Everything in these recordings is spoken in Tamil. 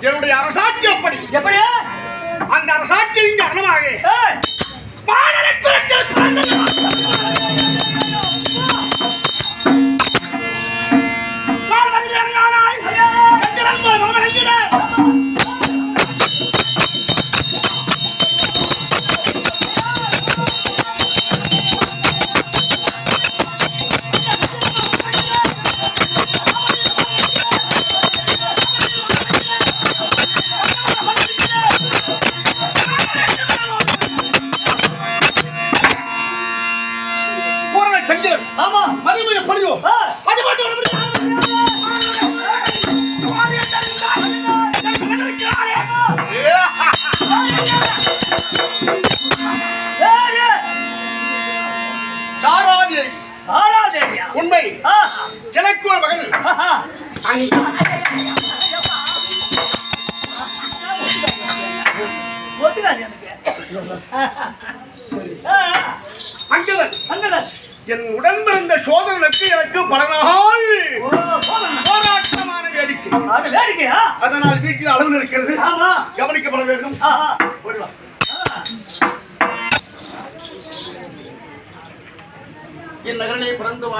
என்னுடைய அரசாட்சி அப்படி. எப்படி அந்த அரசாட்சியின் காரணமாக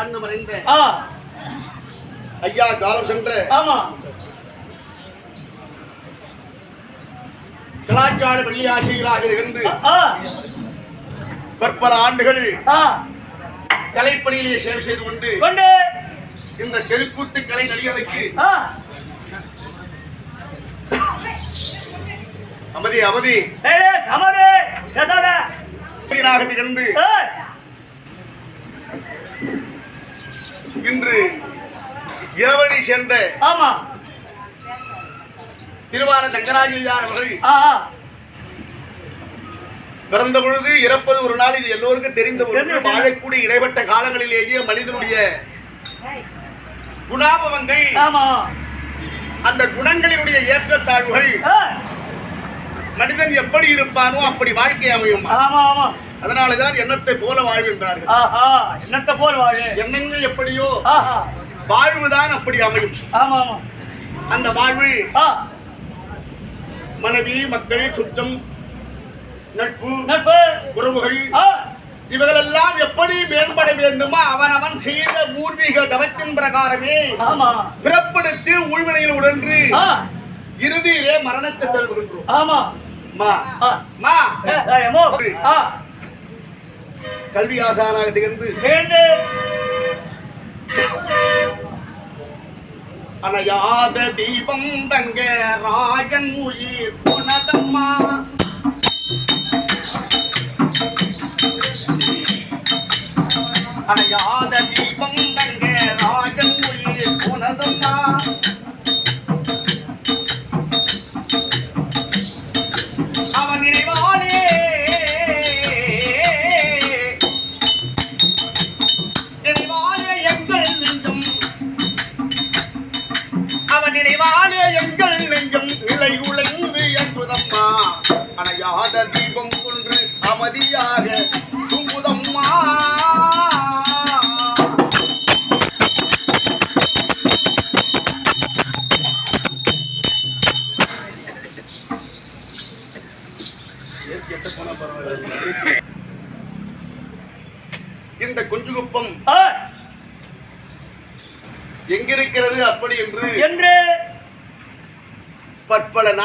வாழ்ந்து மறைந்த ஐயா காலம் சென்ற. ஆமா. கலாச்சார வெள்ளியாசிரியராக இருந்து ஆ, பற்பல ஆண்டுகள் கலைப்பணியிலே சேவை செய்து கொண்டு கொண்டு. இந்த தெருக்கூத்து கலை நடிகர்களுக்கு அமைதி அமைதி. சரி, சமரு, சதார. வீரனாக திகழ்ந்து இன்று இரவணி சேர்ந்த ஆமா திருவான தங்கராஜியார் அவர்கள். பிறந்த பொழுது இறப்பது ஒரு நாள் இது எல்லோருக்கும் தெரிந்த ஒரு. வாழக்கூடிய இடைப்பட்ட காலங்களிலேயே மனிதனுடைய குணாபவங்கள் அந்த குணங்களினுடைய ஏற்றத்தாழ்வுகள் மனிதன் எப்படி இருப்பானோ அப்படி வாழ்க்கை அமையும்? ஆமா ஆமா. அதனாலதான் எண்ணத்தை போல வாழ்கின்றார்கள் ஆஹா போல் வாழு எண்ணங்கள் எப்படியோ ஆஹா. வாழ்வுதான் அப்படி அமையும். ஆமா ஆமா. அந்த வாழ்வு மனைவி மக்கள் சுற்றம் நட்பு நட்பு. உறவுகள் ஆ. இவைகளெல்லாம் எப்படி மேம்பட வேண்டுமோ அவன் அவன் செய்த பூர்வீக தவத்தின் பிரகாரமே ஆமா. பிறப்படுத்தி உள்வினையில் உடன்று இறுதியிலே மரணத்தை தழுவுகின்றோம் ஆமா. மா. மா. கல்வி ஆசானாக திகழ்ந்து. அணையாத தீபம் தங்க ராஜன் உயிர் புனதம்மா. அணையாத தீபம் தங்க ராஜன் உயிர் புனதம்மா.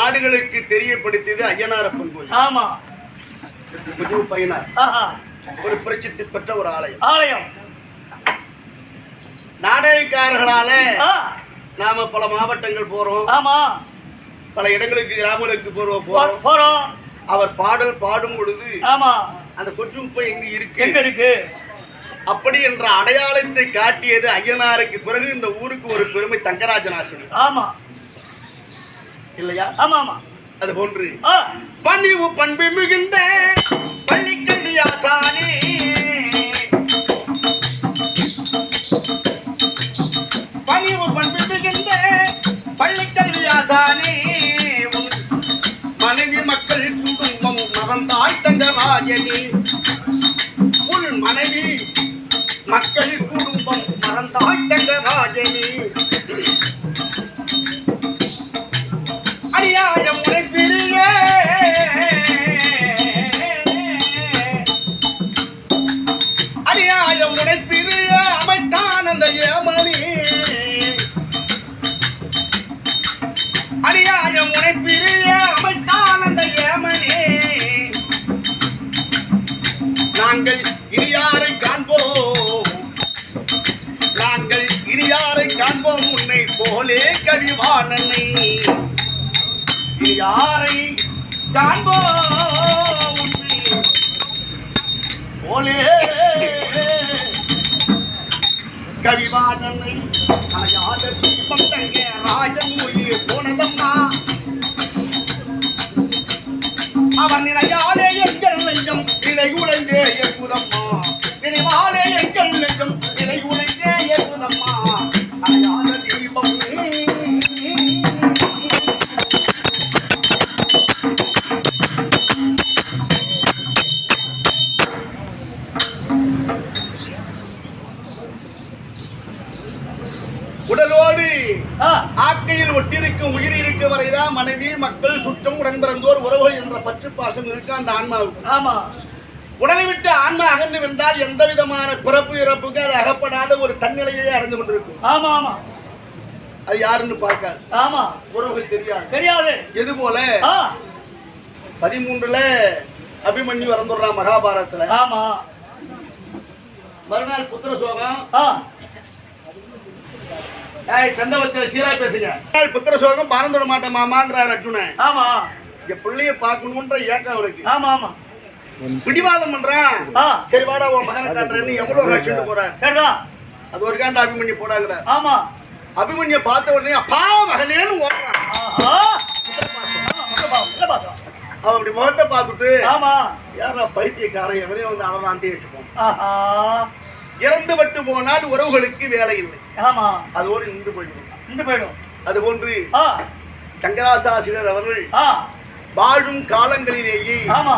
பற்பல நாடுகளுக்கு தெரியப்படுத்தியது ஐயனாரப்பன் கோயில். ஆமா. பையனார். ஆஹா. ஒரு பிரசித்தி பெற்ற ஒரு ஆலயம். ஆலயம். நாடகக்காரர்களால நாம பல மாவட்டங்கள் போறோம். ஆமா. பல இடங்களுக்கு கிராமங்களுக்கு போறோம். போறோம். அவர் பாடல் பாடும் பொழுது ஆமா. அந்த கொச்சுப்பை எங்க எங்க இருக்கு? இருக்கு? அப்படி என்ற அடையாளத்தை காட்டியது ஐயனாருக்கு பிறகு இந்த ஊருக்கு ஒரு பெருமை தங்கராஜனாசினி ஆமா. இல்லையா? ஆமா ஆமா அது போன்று. பணிவு பண்பு மிகுந்த பள்ளிக்கல்வி ஆசானே. பணிவு பண்பு மிகுந்த பள்ளிக்கல்வி ஆசானே. மனைவி மக்கள் குடும்பம் மறந்தாய் தங்கராஜனே உன் மனைவி மக்கள் குடும்பம் மறந்தாய் தங்கராஜனே அநியாயம் உழைப்பிரிய அநியாயம் 干吧 ஆமா. உடலை விட்டு ஆன்மா அகன்று வென்றால் எந்த விதமான பிறப்பு இறப்புக்கு அது அகப்படாத ஒரு தன்னிலையை அடைந்து கொண்டிருக்கும். ஆமா ஆமா. அது யாருன்னு பார்க்காது. ஆமா. உறவுகள் தெரியாது. தெரியாது. எது போல? பதிமூன்றுல அபிமன்யு இறந்துடுறான் மகாபாரதத்துல. ஆமா. மறுநாள் புத்திர சோகம். கந்தவத்துல சீரா பேசுங்க. புத்திர சோகம் பறந்துட மாட்டேன் மாமாங்கிறார் அர்ஜுனன். ஆமா. என் பிள்ளைய பார்க்கணுன்ற ஏக்கம் அவருக்கு. ஆமா ஆமா. பிடிவாதம் பண்றான். சரி வாடா உன் மகனை காட்டுறேன்னு எவ்வளவு ரசிட்டு போறார்? சரிதான் அது ஒரு காண்ட அபிமன்யு போடாங்கிறார் ஆமா. அபிமன்ய பார்த்த உடனே அப்பா மகனேன்னு ஓடுறான். அவன் அப்படி முகத்தை பார்த்துட்டு ஆமா. யாரா பைத்தியக்காரன்? எவனையும் வந்து அவனாண்டே வச்சுப்போம். ஆஹா. இறந்து விட்டு போனால் உறவுகளுக்கு வேலை இல்லை. ஆமா. அதோடு நின்று போயிடும். இந்த போயிடும். அது போன்று ஆ. சங்கராசாசிரியர் அவர்கள் ஆ. வாழும் காலங்களிலேயே ஆமா.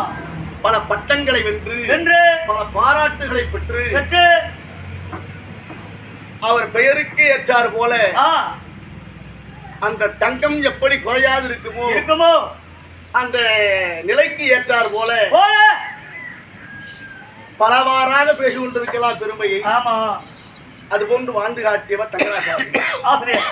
பல பட்டங்களை வென்று வென்று பல பாராட்டுகளை பெற்று பெற்று அவர் பெயருக்கு ஏற்றார் போல அந்த தங்கம் எப்படி குறையாது இருக்குமோ இருக்குமோ? அந்த நிலைக்கு ஏற்றார் போல போல. பலவாறாக பேசிக் கொண்டிருக்கலாம் பெருமையை. ஆமா. அது போன்று வாழ்ந்து காட்டியவர் தங்கராசாமி ஆசிரியர்.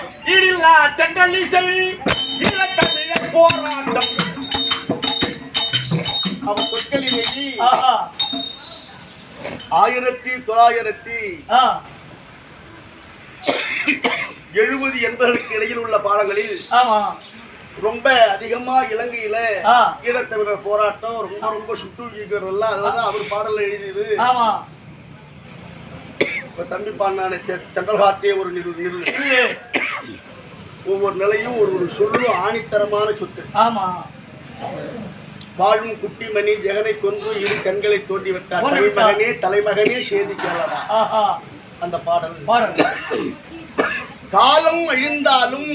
ஆயிரத்தி தொள்ளாயிரத்தி எழுபது எண்பதுகளுக்கு இடையில் உள்ள பாடங்களில் ரொம்ப அதிகமா இலங்கையில ஆ. ஈழத்தமிழர் போராட்டம் ரொம்ப ரொம்ப சுட்டு எல்லாம் அதெல்லாம் அவர் பாடல்ல எழுதியது. இப்ப தம்பி பாண்டானே தென்றல் காட்டிய ஒரு நிறு நிறு. இது ஒவ்வொரு நிலையும் ஒரு ஒரு சொல்லும் ஆணித்தரமான சொத்து. ஆமா. வாழும் குட்டிமணி ஜெகனை கொன்று இரு கண்களை தோண்டி விட்டார். தலைமகனே தலைமகனே சேதி ஆஹா. அந்த பாடல். பாருங்க காலம் அழிந்தாலும்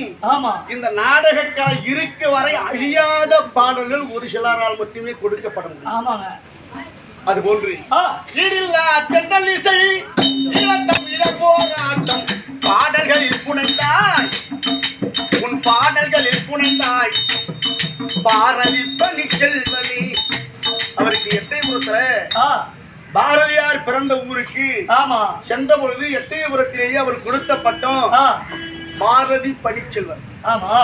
இந்த நாடக கலை இருக்க வரை அழியாத பாடல்கள் ஒரு சிலரால் மட்டுமே கொடுக்கப்பட முடியும் அது போன்று. ஆ. ஈடில்லா தென்றல் இசை ஈழத்தமிழ போராட்டம். பாடல்களில் புனைந்தாய். உன் பாடல்களில் புனைந்தாய். பாரதி பணி செல்வனி அவருக்கு எட்டயபுரத்துல பாரதியார் பிறந்த ஊருக்கு ஆமா. சென்ற பொழுது எட்டயபுரத்திலேயே அவர் கொடுத்த பட்டம் பாரதி பணிச்செல்வன் ஆமா.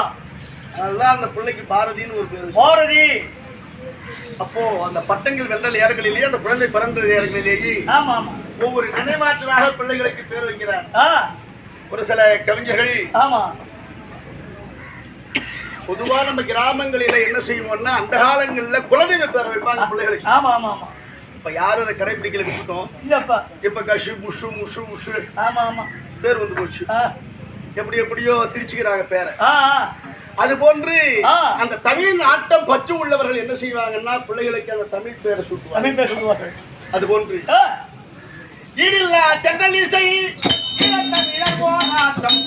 அதெல்லாம் அந்த பிள்ளைக்கு பாரதின்னு ஒரு பேர் பாரதி. அப்போ அந்த பட்டங்கள் வென்ற நேரங்களிலேயே அந்த குழந்தை பிறந்த நேரங்களிலேயே ஒவ்வொரு நினைவாற்றலாக பிள்ளைகளுக்கு பேர் வைக்கிறார். ஒரு சில கவிஞர்கள் ஆமா. பொதுவா நம்ம கிராமங்களில என்ன செய்வோம்னா அந்த காலங்கள்ல குலதெய்வ பேர் வைப்பாங்க பிள்ளைகளுக்கு ஆமா ஆமா ஆமா. இப்ப யாரும் அதை கடைபிடிக்கல விட்டுட்டோம் இல்லப்பா. இப்ப கஷு முஷு முஷு முஷு. ஆமா ஆமா. பேர் வந்து போச்சு. எப்படி எப்படியோ திரிச்சுக்கிறாங்க பேரை. அது போன்று. அந்த தமிழ் நாட்டம் பற்று உள்ளவர்கள் என்ன செய்வாங்கன்னா பிள்ளைகளுக்கு அந்த தமிழ் பேரை சூட்டுவாங்க. தமிழ் பேர் சொல்லுவார்கள். அது போன்று. ஈடில்லா தென்றல் இசை ஈழத்தமிழ போராட்டம்.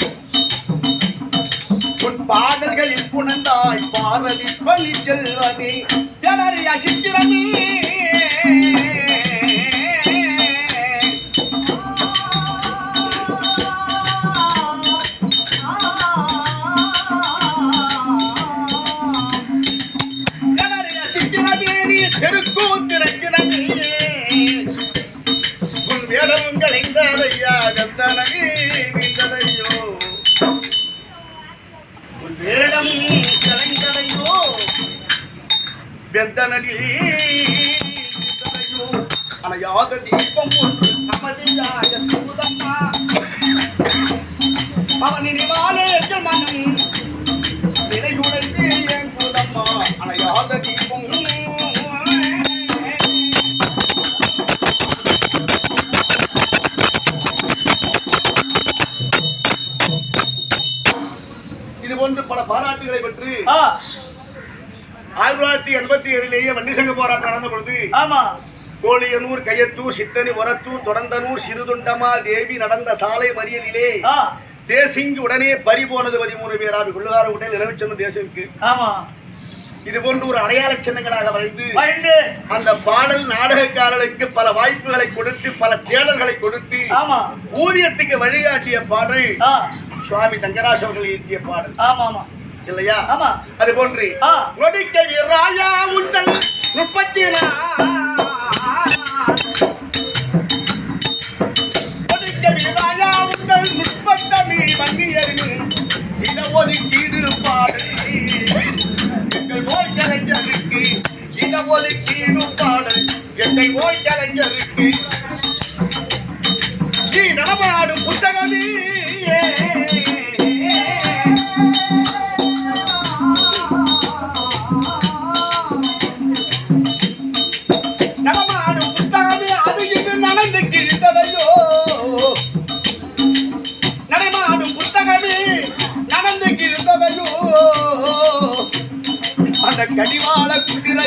உன் பாடல்களில் புணர்ந்தாய் பார்வதி பள்ளி செல்வனே ஜனரி அசித்திரமே. ஜனரி அசித்திரமே நீ வெந்தனடி மீண்டதையோ அணையாத தீபம் ஒன்று அமைதியாக சூதம்மா அவனின் ஏழிலேயே வன்னிசங்க போராட்டம் நடந்த பொழுது ஆமா. கோழியனூர் கையத்தூர் சித்தனி ஒரத்தூர் தொடர்ந்தனூர் சிறுதுண்டமா தேவி நடந்த சாலை மறியலிலே தேசிங்கு உடனே பறி போனது பதிமூணு பேராவி கொள்ளுகார உடனே நிலவுச்சென்ன தேசத்துக்கு. ஆமா. இது போன்று ஒரு அடையாள சின்னங்களாக வரைந்து அந்த பாடல் நாடகக்காரர்களுக்கு பல வாய்ப்புகளை கொடுத்து பல தேடல்களை கொடுத்து ஊதியத்துக்கு வழிகாட்டிய பாடல் சுவாமி தங்கராஜ் அவர்கள் இயற்றிய பாடல். ஆமா ஆமா. இல்லையா? ஆமா. அது போன்று. நொடிக்க ராயா உந்தன் முப்பத்தி நொடிக்க ராயா உந்தன் முப்பத்தமி வங்கியரின் இட ஒதுக்கீடு பாடல் எங்கள் ஓய் கலைஞருக்கு இட ஒதுக்கீடு பாடல் எங்கள் ஓய் கலைஞருக்கு நீ நடமாடும் புத்தகமே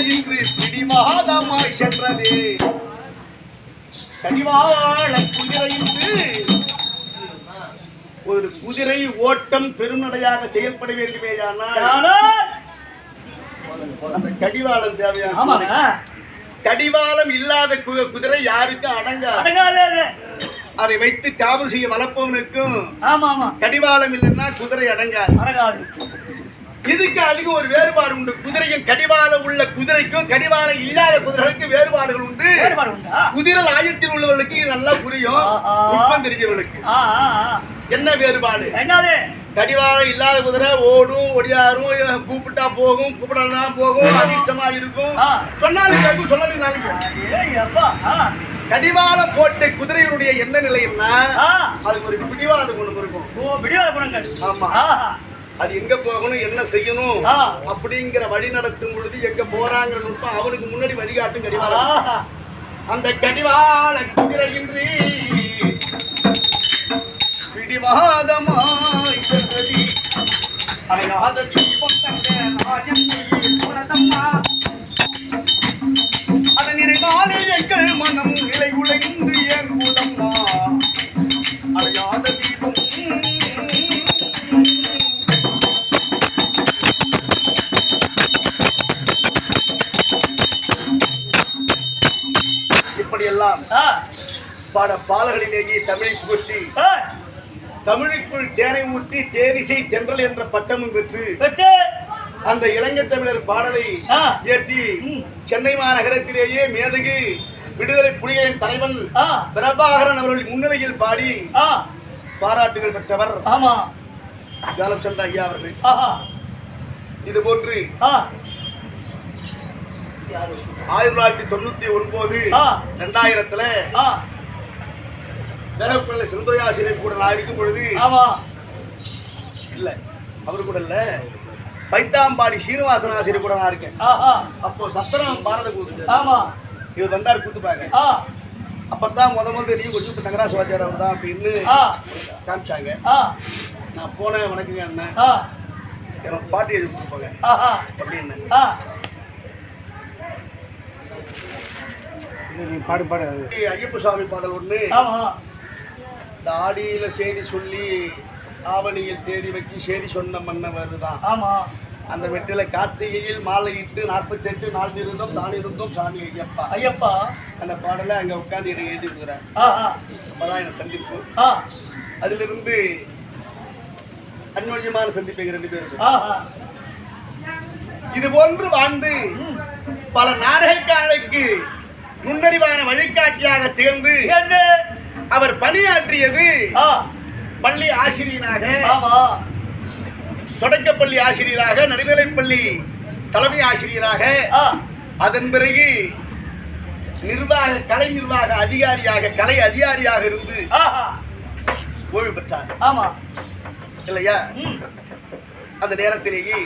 இன்று பிடிவாதமாய் சென்றது. கடிவாள குதிரை இன்று ஒரு குதிரை ஓட்டம் பெருநடையாக செயல்பட ஆனால் அந்த கடிவாளம் தேவையான கடிவாளம் இல்லாத குதிரை யாருக்கும் அடங்காதே அது. வைத்து காவல் செய்ய வளர்ப்பவனுக்கும் ஆமா ஆமா கடிவாளம் இல்லைன்னா குதிரை அடங்காது. அடங்காது. இதுக்கு அதிக ஒரு வேறுபாடு உண்டு? குதிரையும் கடிவாளம் உள்ள குதிரைக்கும் கடிவாளம் இல்லாத குதிரைகளுக்கு வேறுபாடுகள் உண்டு. வேறுபாடு உண்டா? குதிரை ஆயத்தில் உள்ளவர்களுக்கு இது நல்லா புரியும். நுட்பம் தெரிஞ்சவர்களுக்கு. என்ன வேறுபாடு? என்னது? கடிவாளம் இல்லாத குதிரை ஓடும் ஒடியாரும் கூப்பிட்டா போகும் கூப்பிடலாம் போகும் அதிர்ஷ்டமா இருக்கும். சொன்னாலும் கேட்கும் சொல்லணும் நாளைக்கு கடிவாளம் போட்ட குதிரையினுடைய என்ன நிலைன்னா அதுக்கு ஒரு பிடிவாத குணம் இருக்கும். ஓ விடிவாத குணங்கள். ஆமா. அது எங்க போகணும் என்ன செய்யணும். அப்படிங்கிற வழி நடத்தும் பொழுது எங்க போறாங்கிற நுட்பம் அவனுக்கு முன்னாடி வழிகாட்டும் கடிவாளம். அந்த கடிவாள குதிரையின்றி பிடிவாதமாய் சென்றதி அணையாத தீபம் தங்க ராஜன் அதன் நினைவாலே எங்கள் மனம் நிலை உழைந்து ஏங்குதம்மா அணையாத தீபம் பாட பாடல்களிலேயே தமிழை ஆ, தமிழுக்குள் தேனை ஊற்றி தேனிசை தென்றல் என்ற பட்டமும் பெற்று அந்த இளைஞர் தமிழர் பாடலை. இயற்றி சென்னை மாநகரத்திலேயே மேதகு விடுதலை புலிகளின் தலைவன் பிரபாகரன் அவர்கள் முன்னிலையில் பாடி பாராட்டுகள் பெற்றவர் ஆமா. காலம் சென்ற ஐயா அவர்கள். இது போன்று ஆயிரத்தி தொள்ளாயிரத்தி தொண்ணூத்தி ஒன்பது. ரெண்டாயிரத்துல வேலப்பிள்ளை செல்துறை ஆசிரியர் கூட நான் இருக்கும் பொழுது ஆமா. இல்ல அவரு கூட இல்ல. பைத்தாம்பாடி சீனிவாசன் ஆசிரியர் கூட நான் இருக்கேன். ஆஹா. அப்போ சஸ்திரம் பாரத கூத்து ஆமா. இவர் வந்தார் கூத்துப்பாங்க. ஆ. அப்பதான் முத முதல்ல நீ கொஞ்சம் நகராசு வாத்தியார் அவர் தான் அப்படின்னு ஆ. காமிச்சாங்க. நான் போனேன் வணக்கங்க அண்ணன் எனக்கு பாட்டு எழுதி கொடுப்பாங்க ஆஹா. அப்படின்னு. பாடு பாடு. ஐயப்ப சுவாமி பாடல் ஒண்ணு. ஆமா. இந்த ஆடியில செய்தி சொல்லி ஆவணியில் தேடி வச்சு செய்தி சொன்ன மன்னவர் தான். ஆமா. அந்த வெற்றில கார்த்திகையில் மாலையிட்டு நாற்பத்தெட்டு நாள் இருந்தோம் தான் இருந்தோம் சாமி ஐயப்பா. ஐயப்பா. அந்த பாடலை அங்க உட்கார்ந்து எனக்கு எழுதி ஆஹா அப்பதான் எனக்கு சந்திப்பு. அதிலிருந்து அந்யோன்யமான சந்திப்பு ரெண்டு ஆஹா இது போன்று வாழ்ந்து பல நாடகக்காரர்களுக்கு நுண்ணறிவான வழிகாட்டியாக திகழ்ந்து என்ன? அவர் பணியாற்றியது பள்ளி ஆசிரியராக தொடக்கப்பள்ளி ஆசிரியராக நடுநிலைப்பள்ளி தலைமை ஆசிரியராக. அதன் பிறகு நிர்வாக கலை நிர்வாக அதிகாரியாக கலை அதிகாரியாக இருந்து ஓய்வு பெற்றார். ஆமா. இல்லையா? அந்த நேரத்திலேயே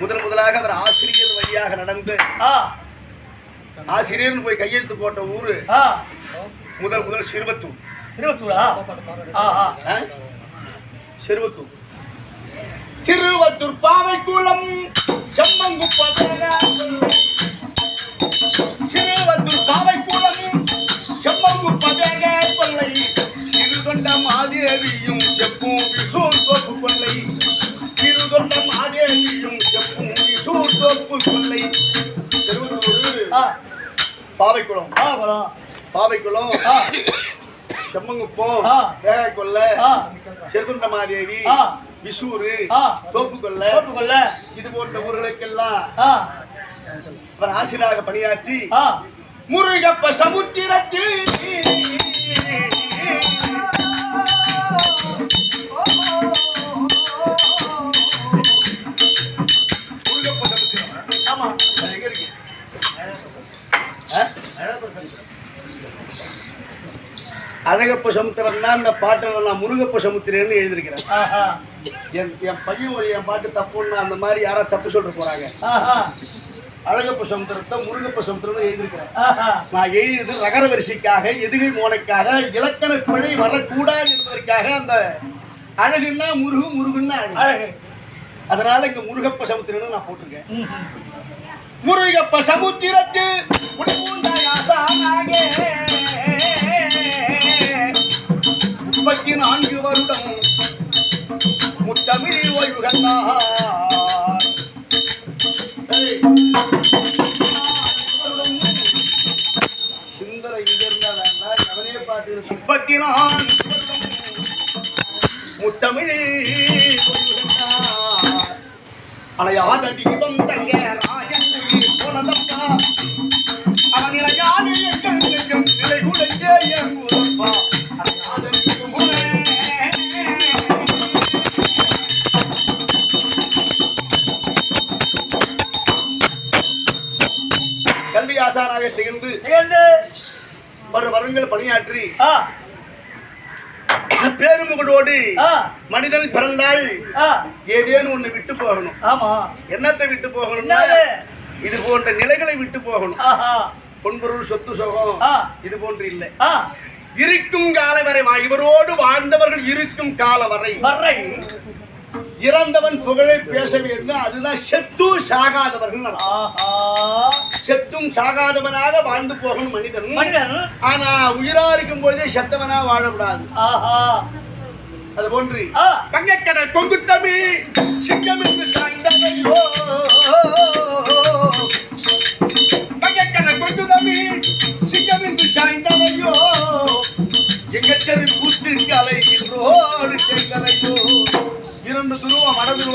முதன் முதலாக அவர் ஆசிரியர் வழியாக நடந்து ஆ. ஆசிரியர்னு போய் கையெழுத்து போட்ட ஊரு முதல் முதல் சிறுவத்தூர் சிறுவத்தூரா? சிறுவத்தூர் சிறுவத்தூர் பாவைக்குளம் செம்மங்குப்பதக சிறுவத்தூர் பாவைக்குளம் செம்மங்குப்பதக கொல்லை சிறுதொண்ட மாதேவியும் செப்பும் விசூர் தோப்பு கொல்லை சிறுதொண்ட மாதேவியும் செப்பும் விசூர் தோப்பு சிறுவத்தூர் ஆ. பாவைக்குளம். போலாம் பாவைக்குளம். செம்மங்குப்பம். வேகக்கொல்ல ஆ. விசூரு. தோப்புக்கொல்ல. தோப்புக்கொள்ள இது போன்ற ஊர்களுக்கெல்லாம் அவர் ஆசிரியராக பணியாற்றி முருகப்ப சமுத்திரத்தில் அழகப்ப சமுத்திரம் தான் இந்த பாட்டில் நான் முருகப்ப சமுத்திரம்னு எழுதியிருக்கிறேன். ஆஹா. என் என் பையன் ஒரு என் பாட்டு தப்புன்னா அந்த மாதிரி யாரா தப்பு சொல்ற போறாங்க. ஆஹா. அழகப்ப சமுத்திரத்தை முருகப்ப சமுத்திரம் எழுதியிருக்கிறேன் நான் எழுதியது ரகர வரிசைக்காக எதுகை மோனைக்காக இலக்கண பிழை வரக்கூடாது என்பதற்காக அந்த அழகுன்னா முருகு முருகுன்னா அழகு. அதனால இங்க முருகப்ப சமுத்திரம்னு நான் போட்டிருக்கேன். முருகப்ப சமுத்திரத்து உட்பூண்டாயாசானாக முப்பத்தி நான்கு வருடம். முத்தமிழில் ஓய்வு கண்டார் ஏய். சிந்தனை பாட்டு முப்பத்தி நான்கு முத்தமிழ் அலையாத தீபம் தங்க ராஜன் போனதப்பா. அவன் இளையாது நிலை குலைஞ்சே எங்குதப்பா வருடங்கள் பணியாற்றி பேருமுகடோடு மனிதன் பிறந்தால் ஏதேனும் ஒண்ணு விட்டு போகணும். ஆமா. என்னத்தை விட்டு போகணும்னா? இது போன்ற நிலைகளை விட்டு போகணும். பொன்பொருள் சொத்து சுகம். இது போன்று இல்லை. இருக்கும் கால வரை இவரோடு வாழ்ந்தவர்கள் இருக்கும் கால வரை. இறந்தவன் புகழை பேச வேண்டும் அதுதான் செத்து சாகாதவர்கள் செத்தும் சாகாதவனாக வாழ்ந்து போகணும் மனிதன். மனிதன். ஆனா உயிரா இருக்கும் பொழுதே செத்தவனா வாழக்கூடாது. ஆஹா. அது போன்று. ஆ. வங்கக்கடல் கொங்கு தமிழ் சிங்கம் என்று சாய்ந்ததையோ வங்கக்கடல் கொங்கு தமிழ்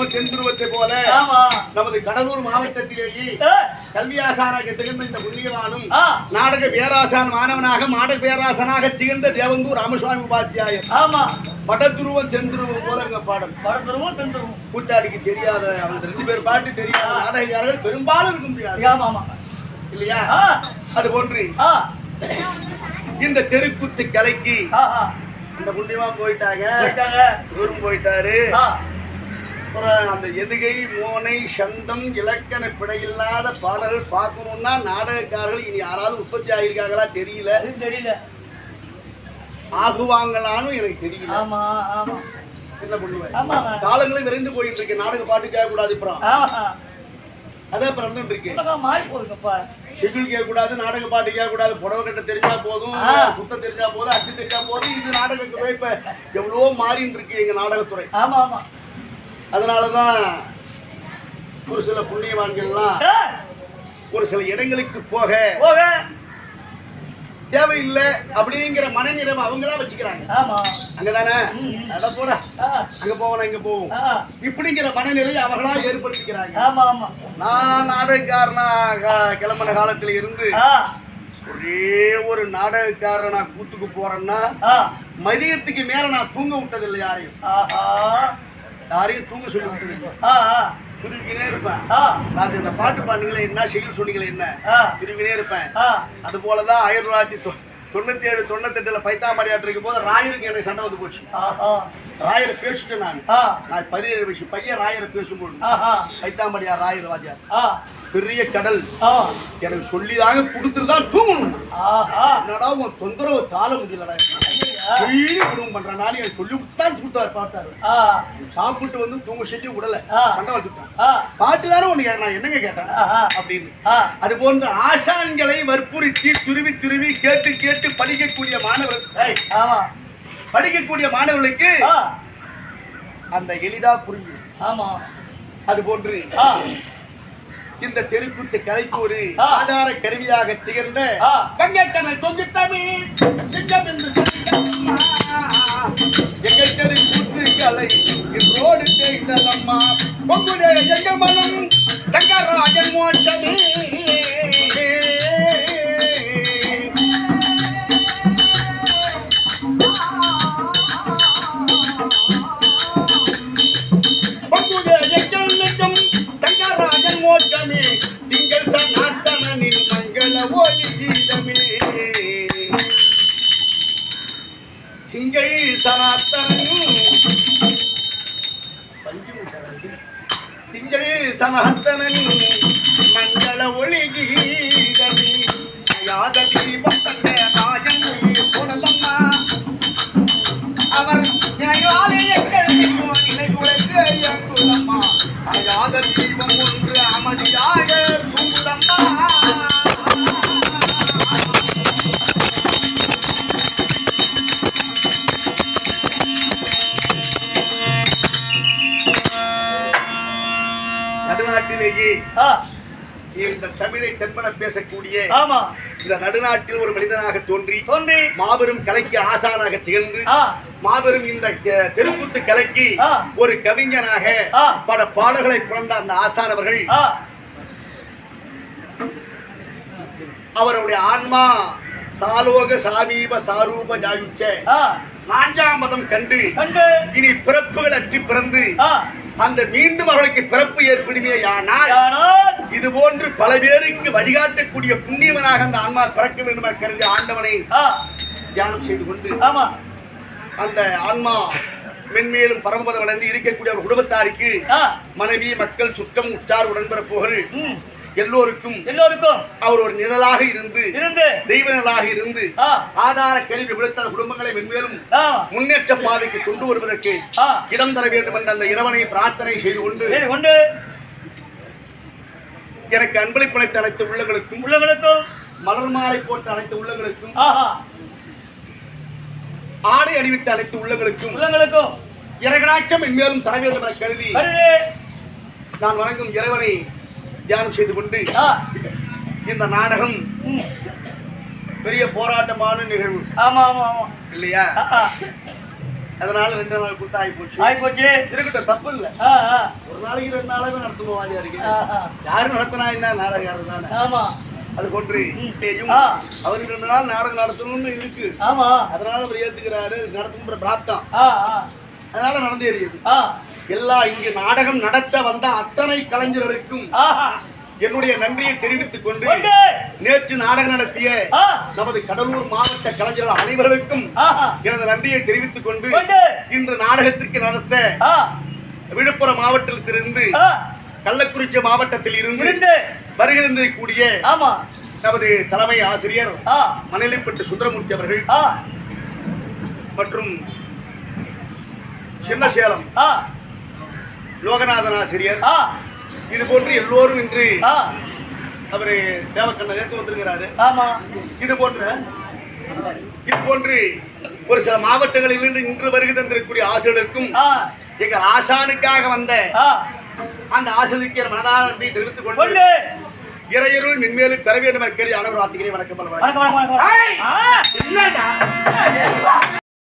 தென் துருவத்தை போல ஆமா. நமது கடலூர் மாவட்டத்திலேயே ஏ, கல்வி ஆசானாக திகழ்ந்த இந்த புண்ணியவானும் நாடக பேராசான் மாணவனாக மாடக பேராசனாக திகழ்ந்த தேவந்தூர் ராமசுவாமி உபாத்தியாயர். ஆமா. வடதுருவம் தென் துருவம் போல இங்க பாடல். படத்துருவோம் தென்றுவோம் கூத்தாடிக்கு தெரியாத அந்த ரெண்டு பேர் பாட்டு தெரியாத நாடகக்காரர்கள் பெரும்பாலும் இருக்க முடியாது ஆமா ஆமா. இல்லையா? அது போன்று இந்த தெருக்குத்து கலைக்கு. இந்த புண்ணியமா போயிட்டாங்க. போயிட்டாங்க. போயிட்டாரு. அப்புறம் அந்த எதுகை மோனை சந்தம் இலக்கண பிழையில்லாத பாடல்கள் பார்க்கணும்னா நாடகக்காரர்கள் இனி யாராவது உற்பத்தி ஆகியிருக்காங்களா தெரியல. தெரியல. ஆகுவாங்களான்னு எனக்கு தெரியல. ஆமா ஆமா. என்ன பண்ணுவேன் காலங்களும் விரைந்து போயிட்டு இருக்கு. நாடக பாட்டு கேட்கக்கூடாது அப்புறம் அதான் அப்புறம் இருக்கு. உலகம் மாறி போகுதுப்பா ஷெட்யூல் கேட்கக்கூடாது நாடக பாட்டு கேட்கக்கூடாது. புடவை கட்ட தெரிஞ்சா போதும். சுத்த தெரிஞ்சா போதும் அச்சு தெரிஞ்சா போதும். இது நாடகத்துறை இப்ப எவ்வளவோ மாறின்னு இருக்கு எங்க நாடகத்துறை. ஆமா. ஆமா அதனாலதான் ஒரு சில புண்ணியவான்கள்லாம் ஒரு சில இடங்களுக்கு போக போக! தேவையில்லை அப்படிங்கிற மனநிறைவு அவங்களா வச்சுக்கிறாங்க. ஆமா. அங்கதானே. அட போடா. அங்க போவோம் இங்க போவோம். இப்படிங்கிற மனநிலையை அவர்களா ஏற்படுத்திக்கிறாங்க. நான் நாடகக்காரனா கிளம்பின காலத்துல இருந்து ஒரே ஒரு நாடகக்காரனா கூத்துக்கு போறேன்னா மதியத்துக்கு மேல நான் தூங்க விட்டதில்லை யாரையும். ஆஹா, யாரையும் தூங்க சொல்லி ஆ, திரும்பினே இருப்பேன். நான் இந்த பாட்டு பாடுங்களே என்ன செய்ய சொன்னீங்களே என்ன? திரும்பினே இருப்பேன். அது போலதான் ஆயிரத்தி தொள்ளாயிரத்தி தொண்ணூத்தி ஏழு தொண்ணூத்தெட்டுல பைத்தாமடியாட்டு இருக்கும் போது ராயருக்கு எனக்கு சண்டை வந்து போச்சு. ராயரை பேசிட்டேன் நான். நான் பதினேழு வயசு பையன் ராயரை பேசும்போது. ஆஹா, பைத்தாம்படியார் ராயர் வாத்தியார். பெரிய கடல். எனக்கு சொல்லிதாங்க கொடுத்துட்டு தான் தூங்கணும் ஆஹா, என்னடா உன் தொந்தரவு தாழ முடியலடா டெய்லி குடும்பம் பண்ற நாள் எனக்கு சொல்லி விட்டான் கொடுத்தாரு பார்த்தாரு. சாப்பிட்டு வந்து தூங்க சொல்லி விடல. வச்சுட்டான். ஆ, பாட்டு தானே ஒண்ணு கேட்டேன் நான் என்னங்க கேட்டேன்? அப்படின்னு. அது போன்ற ஆசான்களை வற்புறுத்தி துருவி துருவி கேட்டு கேட்டு படிக்கக்கூடிய மாணவர்கள் படிக்கக்கூடிய மாணவர்களுக்கு அந்த எளிதா புரியும். ஆமா, அது போன்று இந்த தெருக்கூத்து கலைக்கு ஒரு. ஆதார கருவியாக திகழ்ந்த ஆ. கங்கைக்கணல் கொஞ்சம் தமிழ் சிங்கம் என்று. எங்கள் தெருக்கூத்து கலை இன்றோடு தேய்ந்ததம்மா பொங்குதே எங்கள் மனம் தங்கராஜன் மோட்சமே. இந்த தமிழை தென்பட பேசக்கூடிய ஆமா, இந்த நடுநாட்டில் ஒரு மனிதனாக தோன்றி தோன்றி, மாபெரும் கலைக்கு ஆசானாக திகழ்ந்து மாபெரும் இந்த தெருக்கூத்து கலைக்கு. ஒரு கவிஞனாக. பல பாடல்களை பிறந்த அந்த ஆசானவர்கள் அவருடைய ஆன்மா சாலோக சாமீப சாரூப ஜாயிச்ச ஆ, நான்காம் மதம் கண்டு இனி பிறப்புகள் அற்றி பிறந்து அந்த மீண்டும் அவர்களுக்கு பிறப்பு ஏற்படுமே ஆனால் இது போன்று பல பேருக்கு வழிகாட்டக்கூடிய புண்ணியவனாக அந்த ஆன்மா பிறக்க வேண்டும் என கருதி ஆண்டவனை தியானம் செய்து கொண்டு அந்த ஆன்மா மென்மேலும் பரமபதம் அடைந்து இருக்கக்கூடிய ஒரு குடும்பத்தாருக்கு மனைவி மக்கள் சுற்றம் உற்றார் உடன்பிறப்புகள் ம், எல்லோருக்கும் எல்லோருக்கும் அவர் ஒரு நிழலாக இருந்து இருந்து, தெய்வ நிழலாக இருந்து ஆதார கல்வி விடுத்த குடும்பங்களை மென்மேலும் முன்னேற்ற பாதைக்கு கொண்டு வருவதற்கு இடம் தர வேண்டும் என்ற அந்த இறைவனை பிரார்த்தனை செய்து கொண்டு எனக்கு அன்பளிப்படைத்த அனைத்து உள்ளங்களுக்கும் உள்ளவர்களுக்கும், மலர் மாலை போட்ட அனைத்து உள்ளங்களுக்கும் ஆடை அணிவித்த அனைத்து உள்ளங்களுக்கும் உள்ளவர்களுக்கும், இறகனாட்சம் மென்மேலும் தர வேண்டும் என கருது, நான் வணங்கும் இறைவனை தியானம் செய்து கொண்டு இந்த நாடகம் பெரிய போராட்டமான நிகழ்வு. ஆமா, ஆமா, ஆமா, இல்லையா? அதனால ரெண்டு நாள் கூட்டம் ஆகி போச்சு ஆகி போச்சு இருக்கட்டும் தப்பு இல்ல. ஒரு நாளைக்கு ரெண்டு நாளாவே நடத்துவோம் வாதியா இருக்கு. ஆ, ஆ. யாரு நடத்தினா என்ன? நாடகம் தானே ஆமா. அது ஆ. அவருக்கு ரெண்டு நாள் நாடகம் நடத்தணும்னு இருக்கு. ஆமா. அதனால அவர் ஏத்துக்கிறாரு. நடத்தும் பிராப்தம். அதனால நடந்தேறியது. ஆ. எல்லா இங்கு நாடகம் நடத்த வந்த அத்தனை கலைஞர்களுக்கும். என்னுடைய நன்றியை தெரிவித்துக் கொண்டு. நேற்று நாடகம் நடத்திய நமது கடலூர் மாவட்ட கலைஞர்கள் அனைவருக்கும். எனது நன்றியை தெரிவித்துக் கொண்டு. இன்று நாடகத்திற்கு நடத்த விழுப்புரம் மாவட்டத்திலிருந்து. கள்ளக்குறிச்சி மாவட்டத்தில் இருந்து ஆமா நமது தலைமை ஆசிரியர் மணலிப்பட்டு சுந்தரமூர்த்தி அவர்கள் மற்றும் சின்னசேலம் லோகநாதன் ஆசிரியர். ஆ, இது போன்று எல்லோரும் இன்று. அவரு தேவக்கண்ண நேற்று வந்திருக்கிறாரு. ஆமா. இது போன்ற இது போன்று ஒரு சில மாவட்டங்களில் இருந்து இன்று வருகை தந்திருக்கக்கூடிய ஆசிரியருக்கும் ஆ, எங்க ஆசானுக்காக வந்த. அந்த ஆசிரியருக்கு மனதார நன்றி தெரிவித்துக் கொண்டு. இறையருள் மென்மேலும் பெற வேண்டும் என கேள்வி அனைவரும் வார்த்தைகளை வணக்கம்